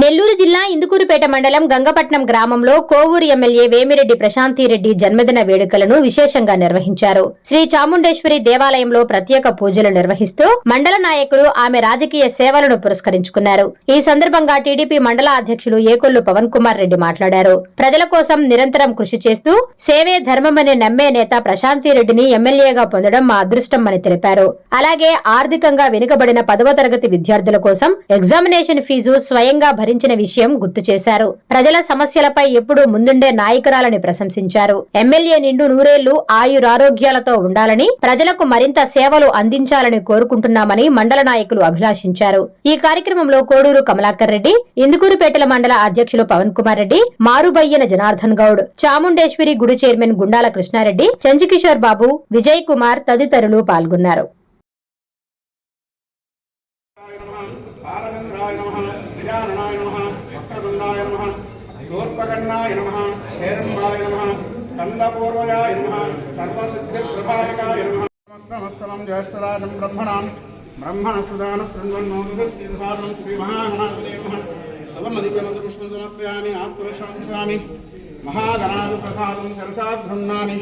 నెల్లూరు జిల్లా ఇందుకూరుపేట మండలం గంగపట్నం గ్రామంలో కోవూరు ఎమ్మెల్యే వేమిరెడ్డి ప్రశాంతిరెడ్డి జన్మదిన వేడుకలను విశేషంగా నిర్వహించారు. శ్రీ చాముండేశ్వరి దేవాలయంలో ప్రత్యేక పూజలు నిర్వహిస్తూ మండల నాయకులు ఆమె రాజకీయ సేవలను పురస్కరించుకున్నారు. ఈ సందర్భంగా టీడీపీ మండల అధ్యక్షులు ఏకొల్లు పవన్ కుమార్ రెడ్డి మాట్లాడారు. ప్రజల కోసం నిరంతరం కృషి చేస్తూ సేవే ధర్మమని నమ్మే నేత ప్రశాంతిరెడ్డిని ఎమ్మెల్యేగా పొందడం మా అదృష్టం అని తెలిపారు. అలాగే ఆర్థికంగా వెనుకబడిన పదవ తరగతి విద్యార్థుల కోసం ఎగ్జామినేషన్ ఫీజు స్వయంగా భరించిన విషయం గుర్తు చేశారు. ప్రజల సమస్యలపై ఎప్పుడూ ముందుండే నాయకురాలని ప్రశంసించారు. ఎమ్మెల్యే నిండు నూరేళ్ళు ఆయురారోగ్యాలతో ఉండాలని ప్రజలకు మరింత సేవలు అందించాలని కోరుకుంటున్నామని మండల నాయకులు అభిలాషించారు. ఈ కార్యక్రమంలో కోడూరు కమలాకర్ రెడ్డి ఇందుకూరుపేటల మండల అధ్యక్షులు పవన్ కుమార్ రెడ్డి మారుబయ్యన జనార్దన్ గౌడ్ చాముండేశ్వరి గుడి చైర్మన్ గుండాల కృష్ణారెడ్డి చంజికిషోర్ బాబు విజయ్ కుమార్ తదితరులు పాల్గొన్నారు బాలచంద్రాయ నమ గజాననాయ నమ వక్రతుండాయ నమ శూర్పకర్ణాయ నమ హేరంబాయ నమ స్కందపూర్వయాయ నమ సర్వసిద్ధిప్రదాయకాయ నమ నమస్తమస్తమం జ్యేష్ఠరాజం బ్రహ్మణాం బ్రహ్మణ సుదాన శృణ్వన్నోసాదనం శ్రీమహాగణాధిపతే నమ శుభమధిపమదృష్ణుమస్యామి సమర్పయామి ఆత్మశాంతి మహాగణాలు ప్రసాదం సరసాగృహ్ణామి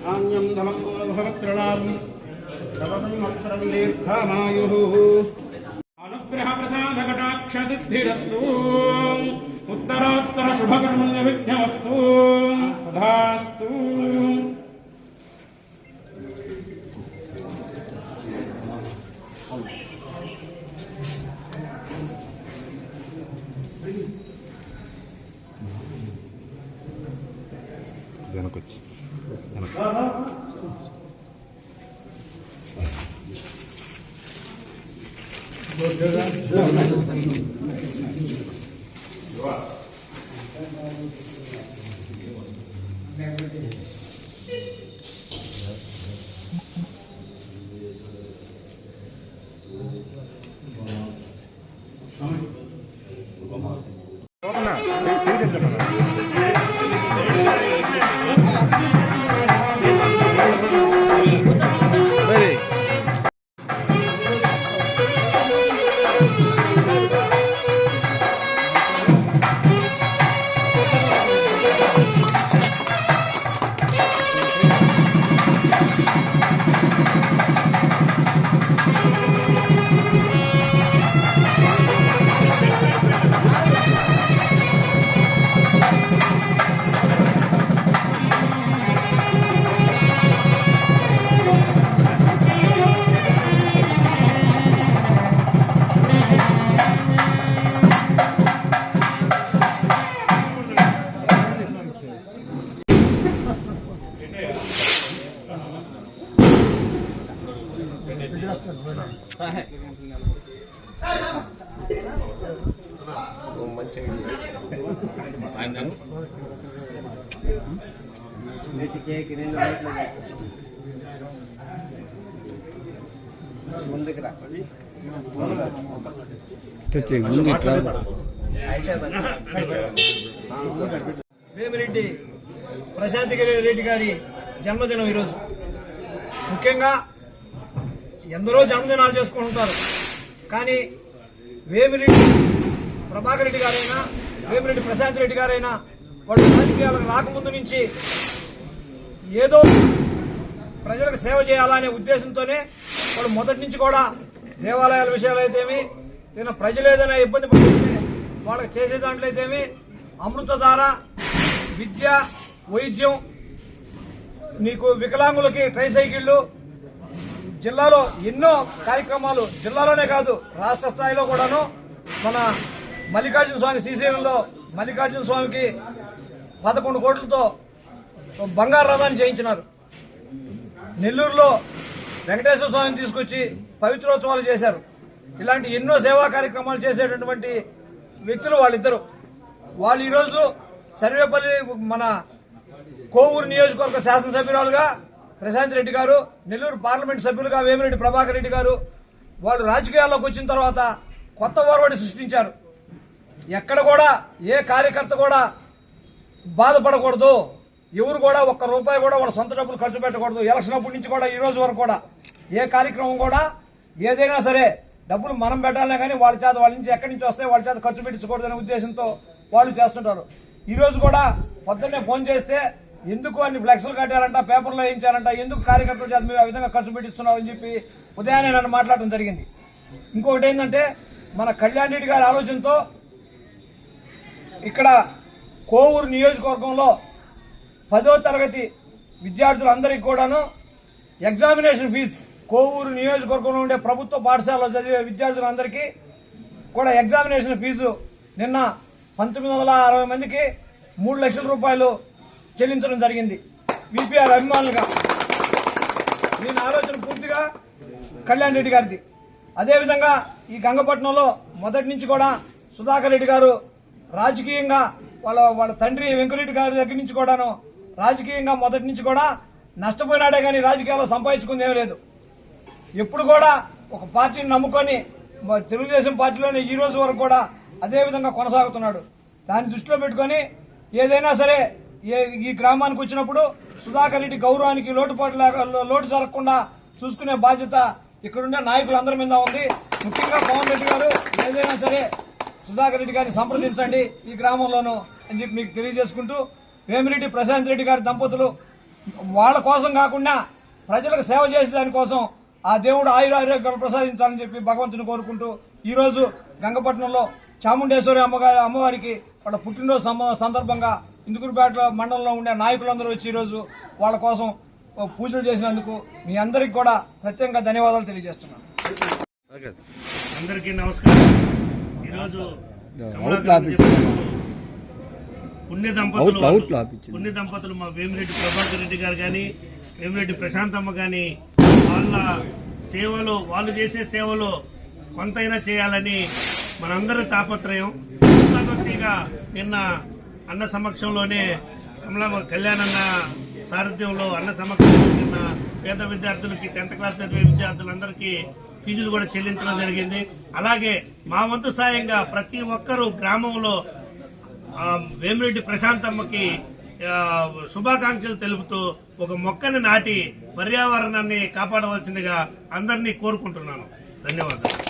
ధాన్యం ధనం భగవత్రణాం శవతం దీర్ఘమాయు అనుగ్రహ ప్రసాద కటాక్ష సిద్ధిరస్తూ ఉత్తరోత్తర శుభకర్మణ్య విఘ్నమస్తు తథాస్తు Amen. ముందు ఇట్లా వేమిరెడ్డి ప్రశాంత్ రెడ్డి గారి జన్మదినం ఈరోజు. ముఖ్యంగా ఎందరో జన్మదినాలు చేసుకుంటారు కానీ వేమిరెడ్డి ప్రభాకర్ రెడ్డి గారైనా వేమిరెడ్డి ప్రశాంత్ రెడ్డి గారైనా వాళ్ళు రాజకీయాలకు రాకముందు నుంచి ఏదో ప్రజలకు సేవ చేయాలనే ఉద్దేశంతోనే వాళ్ళు మొదటి నుంచి కూడా దేవాలయాల విషయాలు అయితేమి తిన ప్రజలు ఏదైనా ఇబ్బంది పడితే వాళ్ళకి చేసే దాంట్లో అయితేమి అమృతధార విద్య వైద్యం నీకు వికలాంగులకి ట్రైసైకిళ్ళు జిల్లాలో ఎన్నో కార్యక్రమాలు జిల్లాలోనే కాదు రాష్ట్ర స్థాయిలో కూడాను మన మల్లికార్జున స్వామి శ్రీశైలంలో మల్లికార్జున స్వామికి పదకొండు కోట్లతో బంగారు రథాన్ని చేయించినారు. నెల్లూరులో వెంకటేశ్వర స్వామిని తీసుకొచ్చి పవిత్రోత్సవాలు చేశారు. ఇలాంటి ఎన్నో సేవా కార్యక్రమాలు చేసేటటువంటి వ్యక్తులు వాళ్ళిద్దరు. వాళ్ళు ఈరోజు సర్వేపల్లి మన కోవూరు నియోజకవర్గ శాసనసభ్యురాలుగా ప్రశాంత్ రెడ్డి గారు నెల్లూరు పార్లమెంట్ సభ్యులుగా వేమిరెడ్డి ప్రభాకర్ రెడ్డి గారు వాళ్ళు రాజకీయాల్లోకి వచ్చిన తర్వాత కొత్త ఓర్వడి సృష్టించారు. ఎక్కడ కూడా ఏ కార్యకర్త కూడా బాధపడకూడదు. ఎవరు కూడా ఒక్క రూపాయి కూడా వాళ్ళ సొంత డబ్బులు ఖర్చు పెట్టకూడదు. ఎలక్షన్ అప్పటి నుంచి కూడా ఈ రోజు వరకు కూడా. ఏ కార్యక్రమం కూడా ఏదైనా సరే డబ్బులు మనం పెట్టాలనే కానీ వాళ్ళ చేత వాళ్ళ నుంచి ఎక్కడి నుంచి వస్తే వాళ్ళ చేత ఖర్చు పెట్టించకూడదనే ఉద్దేశంతో వాళ్ళు చేస్తుంటారు. ఈరోజు కూడా పొద్దున్నే ఫోన్ చేస్తే ఎందుకు అన్ని ఫ్లెక్స్లు కట్టారంట పేపర్లో వేయించారంట ఎందుకు కార్యకర్తల చేత మీరు ఆ విధంగా ఖర్చు పెట్టిస్తున్నారని చెప్పి ఉదయాన్నే నన్ను మాట్లాడడం జరిగింది. ఇంకొకటి ఏంటంటే మన కళ్యాణ్ రెడ్డి గారి ఆలోచనతో ఇక్కడ కోవూరు నియోజకవర్గంలో పదో తరగతి విద్యార్థులందరికీ కూడాను ఎగ్జామినేషన్ ఫీజు. కోవూరు నియోజకవర్గంలో ఉండే ప్రభుత్వ పాఠశాలలో చదివే విద్యార్థులందరికీ కూడా ఎగ్జామినేషన్ ఫీజు నిన్న పంతొమ్మిది వందల అరవై మందికి మూడు లక్షల రూపాయలు చెల్లించడం జరిగింది. విపిఆర్ అభిమానులుగా. దీని ఆలోచన పూర్తిగా కళ్యాణ్ రెడ్డి గారిది. అదేవిధంగా ఈ గంగపట్నంలో మొదటి నుంచి కూడా సుధాకర్ రెడ్డి గారు రాజకీయంగా వాళ్ళ వాళ్ళ తండ్రి వెంకరెడ్డి గారి దగ్గర నుంచి కూడాను రాజకీయంగా మొదటి నుంచి కూడా నష్టపోయినాడే కానీ రాజకీయాల్లో సంపాదించుకుంది ఏమీ లేదు. ఎప్పుడు కూడా ఒక పార్టీని నమ్ముకొని తెలుగుదేశం పార్టీలోనే ఈ రోజు వరకు కూడా అదే విధంగా కొనసాగుతున్నాడు. దాన్ని దృష్టిలో పెట్టుకొని ఏదైనా సరే ఈ గ్రామానికి వచ్చినప్పుడు సుధాకర్ రెడ్డి గౌరవానికి లోటుపాటు లోటు జరగకుండా చూసుకునే బాధ్యత ఇక్కడుండే నాయకులందరి మీద ఉంది. ముఖ్యంగా పవన్ రెడ్డి గారు ఏదైనా సరే సుధాకర్ రెడ్డి గారిని సంప్రదించండి ఈ గ్రామంలోనూ అని చెప్పి మీకు తెలియజేసుకుంటూ వేమిరెడ్డి ప్రశాంత్ రెడ్డి గారి దంపతులు వాళ్ళ కోసం కాకుండా ప్రజలకు సేవ చేసే దానికోసం ఆ దేవుడు ఆయుర ఆరోగ్యాలు ప్రసాదించాలని చెప్పి భగవంతుని కోరుకుంటూ ఈరోజు గంగపట్నంలో చాముండేశ్వరి అమ్మగారి అమ్మవారికి వాళ్ళ పుట్టినరోజు సందర్భంగా ఇందుకురుపేట మండలంలో ఉండే నాయకులందరూ వచ్చి ఈ రోజు వాళ్ళ కోసం పూజలు చేసినందుకు మీ అందరికి కూడా ప్రత్యేకంగా ధన్యవాదాలు తెలియజేస్తున్నాను. అందరికీ నమస్కారం. ఈరోజు పుణ్య దంపతులు. పుణ్య దంపతులు మా వేమిరెడ్డి ప్రభాకర్ రెడ్డి గారు కానీ వేమిరెడ్డి ప్రశాంతమ్మ కానీ వాళ్ళ సేవలు వాళ్ళు చేసే సేవలు కొంతైనా చేయాలని మనందరి తాపత్రయం. నిన్న అన్న సమక్షంలోనే కమలా కళ్యాణన్న సారథ్యంలో అన్న సమక్షంలో నిన్న పేద విద్యార్థులకి టెన్త్ క్లాస్ చదివే విద్యార్థులందరికీ ఫీజులు కూడా చెల్లించడం జరిగింది. అలాగే మా వంతు సాయంగా ప్రతి ఒక్కరూ గ్రామంలో వేమిరెడ్డి ప్రశాంతమ్మకి శుభాకాంక్షలు తెలుపుతూ ఒక మొక్కని నాటి పర్యావరణాన్ని కాపాడవలసిందిగా అందరినీ కోరుకుంటున్నాను. ధన్యవాదాలు.